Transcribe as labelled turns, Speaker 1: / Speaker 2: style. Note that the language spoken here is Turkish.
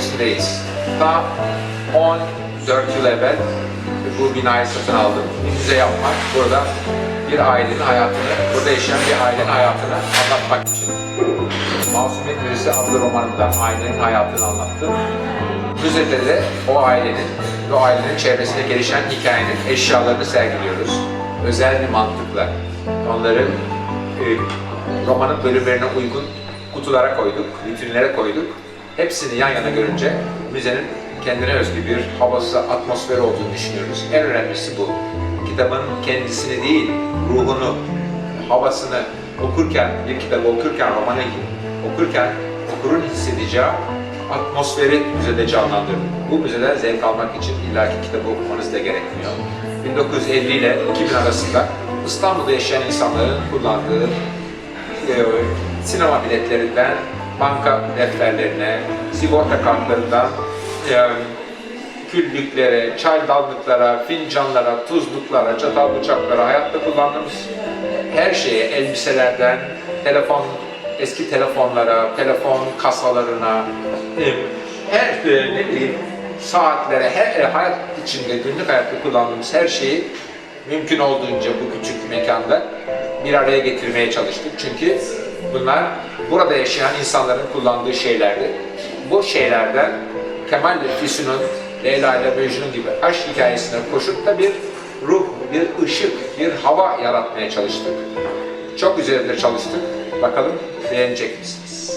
Speaker 1: müzedeyiz. Ta 14 yıl evvel bu binayı satın aldım. Bir yapmak, burada bir ailenin hayatını, burada yaşayan bir ailenin hayatını anlatmak için. Masumiyet Müzesi adlı romanımda ailenin hayatını anlattım. Müzede de o ailenin, o ailenin çevresinde gelişen hikayenin eşyalarını sergiliyoruz. Özel bir mantıkla onları e, romanın bölümlerine uygun kutulara koyduk, vitrinlere koyduk. Hepsini yan yana görünce müzenin kendine özgü bir havası, atmosferi olduğunu düşünüyoruz. En önemlisi bu. Kitabın kendisini değil, ruhunu, havasını okurken, bir kitabı okurken, romanı okurken okurun hissedeceği atmosferi müzede canlandırdık. Bu müzeden zevk almak için illaki kitabı okumanız da gerekmiyor. 1950 ile 2000 arasında İstanbul'da yaşayan insanların kullandığı e, sinema biletlerinden banka defterlerine, sigorta kartlarından e, küllüklere, çay dalgıklara, fincanlara, tuzluklara, çatal bıçaklara, hayatta kullandığımız her şeye, elbiselerden, telefon, eski telefonlara, telefon kasalarına, e, her e, ne bileyim saatlere, her e, hayat içinde, günlük hayatta kullandığımız her şeyi mümkün olduğunca bu küçük mekanda bir araya getirmeye çalıştık. Çünkü bunlar burada yaşayan insanların kullandığı şeylerdi. Bu şeylerden Kemal ile Füsun'un Leyla ile Mecnun gibi aşk hikayesine koşup da bir ruh, bir ışık, bir hava yaratmaya çalıştık. Çok üzerinde çalıştık. Bakalım beğenecek misiniz?